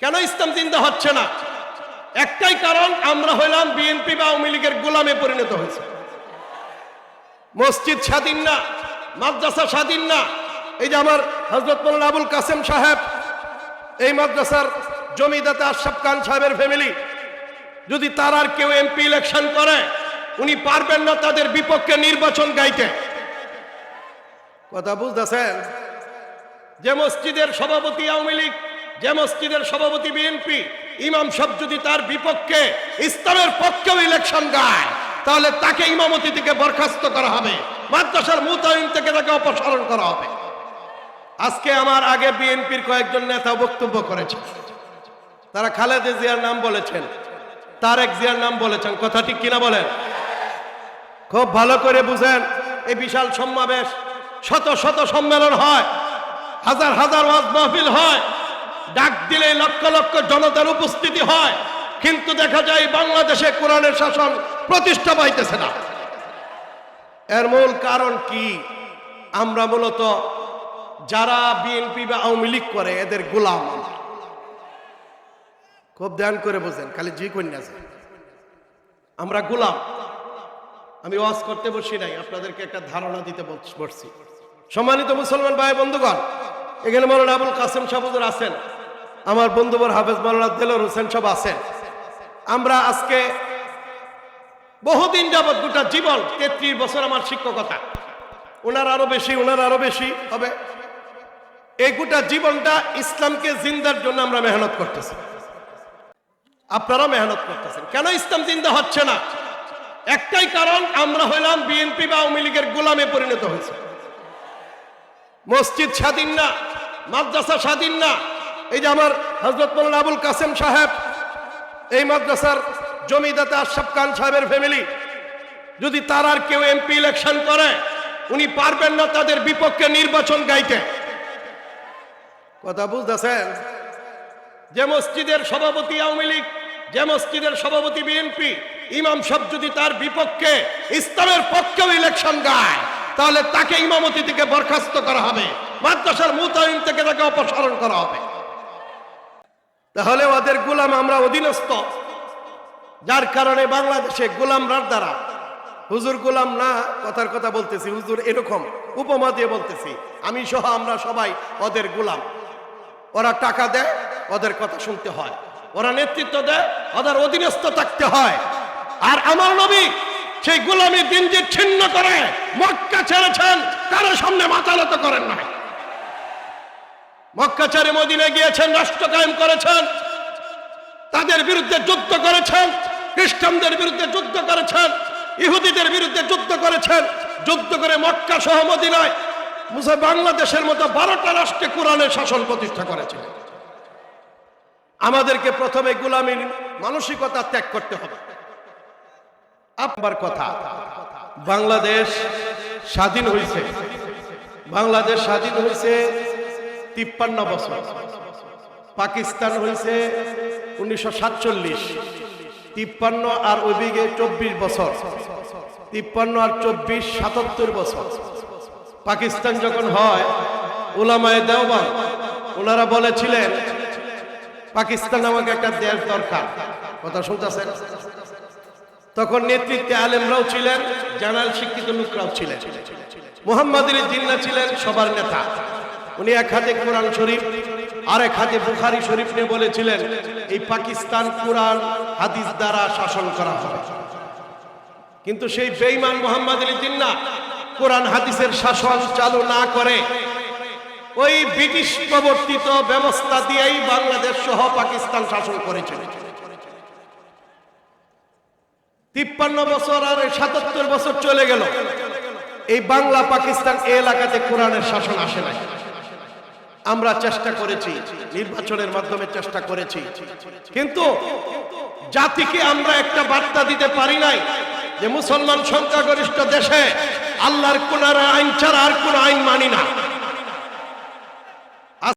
কেন ইসলাম চিন্তা হচ্ছে না? একটাই কারণ, আমরা হইলাম বিএনপি বা আওয়ামী লীগের গোলামে পরিণত হয়েছে। মসজিদ স্বাধীন না, মাদ্রাসা স্বাধীন না। এই যে আমার হজরত মৌলানা আবুল কাসেম সাহেব, এই মাদ্রাসার জমিদাতা আশরাফ খান সাহেবের ফ্যামিলি যদি তার আর কেউ এমপি ইলেকশন করে, উনি পারবেন না তাদের বিপক্ষে নির্বাচন গাইতে। কথা বুঝতেছেন? যে মসজিদের সভাপতি আওয়ামী লীগ যে মসজিদের সভাপতি বিএনপি, ইমাম সব যদি তার বিপক্ষে ইসলামের পক্ষেও ইলেকশন গায়, তাহলে তাকে ইমামতি থেকে বরখাস্ত করা হবে। মাদ্রাসার মুতায়ন থেকে তাকে অপসারণ করা হবে। আজকে আমার আগে বিএনপির কয়েকজন নেতা বক্তব্য করেছে। তারা খালেদা জিয়ার নাম বলেছেন। তারেক জিয়ার নাম বলেছেন। কথা ঠিক কিনা বলেন? খুব ভালো করে বুঝেন। এই বিশাল সমাবেশ শত শত সম্মেলন হয়। হাজার হাজার ওয়াজ মাহফিল হয়। ডাক দিলে লক্ষ লক্ষ জনতার উপস্থিতি হয়। কিন্তু দেখা যায় বাংলাদেশে কোরআনের শাসন প্রতিষ্ঠা পাইতেছে না। এর মূল কারণ কি? আমরা মূলত যারা বিএনপি বা আওয়ামী লীগ করে, এদের গোলাম খুব ধ্যান করে বোঝেন, খালি জি কন্যা আমরা গোলাম। আমি ওয়াজ করতে বসি নাই, আপনাদেরকে একটা ধারণা দিতে বসছি। সম্মানিত মুসলমান ভাই বন্ধুগণ এখানে মৌলানা আবুল কাসেম সাহুদুর আছেন। আমার বন্ধুবর হাফেজ মৌলানা দেলোর হোসেন সব আছেন। আমরা আজকে বহুদিন যাবৎ গোটা জীবন, তেত্রিশ বছর আমার শিক্ষকতা। ওনার আরও বেশি, ওনার আরও বেশি হবে এই গোটা জীবনটা ইসলামকে জিন্দার জন্য আমরা মেহনত করতেছি। আপনারা মেহনত করতেছেন। কেন ইসলাম জিন্দা হচ্ছে না? একটাই কারণ, আমরা হইলাম বিএনপি বা আওয়ামী লীগের গোলামে পরিণত হয়েছে। মসজিদ স্বাধীন না, মাদ্রাসা স্বাধীন না এই যে আমার হজরত মৌলানা আবুল কাসেম সাহেব, এই মাদ্রাসার জমিদাতা আশরাফ খান সাহেবের ফ্যামিলি যদি তার আর কেউ এমপি ইলেকশন করে, উনি পারবেন না তাদের বিপক্ষে নির্বাচন গাইতে। কথা বুঝতেছেন? যে মসজিদের সভাপতি আওয়ামী লীগ, যে মসজিদের সভাপতি বিএনপি ইমাম সব যদি তার বিপক্ষে, ইসলামের পক্ষেও ইলেকশন গায়, তাহলে তাকে ইমামতি থেকে বরখাস্ত করা হবে। মাদ্রাসার মুতায়ন থেকে তাকে অপসারণ করা হবে। তাহলে ওদের গোলাম আমরা অধীনস্থ। যার কারণে বাংলাদেশে গোলামরার দ্বারা। হুজুর গোলাম না, কথার কথা বলতেছি, হুজুর এরকম উপমা দিয়ে বলতেছি। আমি সহ আমরা সবাই ওদের গোলাম। ওরা টাকা দেয়, ওদের কথা শুনতে হয়। ওরা নেতৃত্ব দেয়, ওদের অধীনস্থ থাকতে হয়। আর আমার নবী সেই গোলামী দিন যে ছিন্ন করে, মক্কা ছেড়েছেন, কারও সামনে মাতালত করেন নাই। মক্কা ছেড়ে মদিনে গিয়েছেন, রাষ্ট্র কায়েম করেছেন, তাদের বিরুদ্ধে যুদ্ধ করেছেন, খ্রিস্টানদের বিরুদ্ধে যুদ্ধ করেছেন, ইহুদিদের বিরুদ্ধে যুদ্ধ করেছেন, যুদ্ধ করে মক্কা সহ মদিনায় বাংলাদেশের মতো বারোটা রাষ্ট্রে কোরআনের শাসন প্রতিষ্ঠা করেছেন আমাদেরকে প্রথমে গোলামীর মানসিকতা ত্যাগ করতে হবে। আপনার কথা, বাংলাদেশ স্বাধীন হয়েছে। বাংলাদেশ স্বাধীন হয়েছে তিপ্পান্ন বছর। পাকিস্তান হয়েছে উনিশশো সাতচল্লিশ। তিপ্পান্ন আর ওইদিকে চব্বিশ বছর। তিপ্পান্ন আর চব্বিশ সাতাত্তর বছর। পাকিস্তান যখন হয় ওলামায় দেওবান ওনারা বলেছিলেন, পাকিস্তান আমাকে একটা দেশ দরকার। কথা শুনতেছেন? তখন নেতৃত্বে আলেমরাও ছিলেন জানাল শিক্ষিত লোকরাও ছিলেন। মোহাম্মদ জিন্না ছিলেন সবার নেতা। উনি এক হাতে কোরআন শরীফ আর এক হাতে বুখারি শরীফ নিয়ে বলেছিলেন, এই পাকিস্তান কোরআন হাদিস দ্বারা শাসন করা হবে। কিন্তু সেই বেঈমান মোহাম্মদ আলী জিন্না কোরআন হাদিসের শাসন চালু না করে, ওই ব্রিটিশ প্রবর্তিত ব্যবস্থা দিয়েই বাংলাদেশ সহ পাকিস্তান শাসন করেছিল তিপ্পান্ন বছর আর সাতাত্তর বছর চলে গেল, এই বাংলা পাকিস্তান এলাকাতে কোরআনের শাসন আসে নাই। আমরা চেষ্টা করেছি, নির্বাচনের মাধ্যমে চেষ্টা করেছি। কিন্তু জাতিকে আমরা একটা বার্তা দিতে পারি নাই যে মুসলমান সংখ্যাগরিষ্ঠ দেশে আল্লাহর কোন আইন ছাড়া আর কোন আইন মানি না।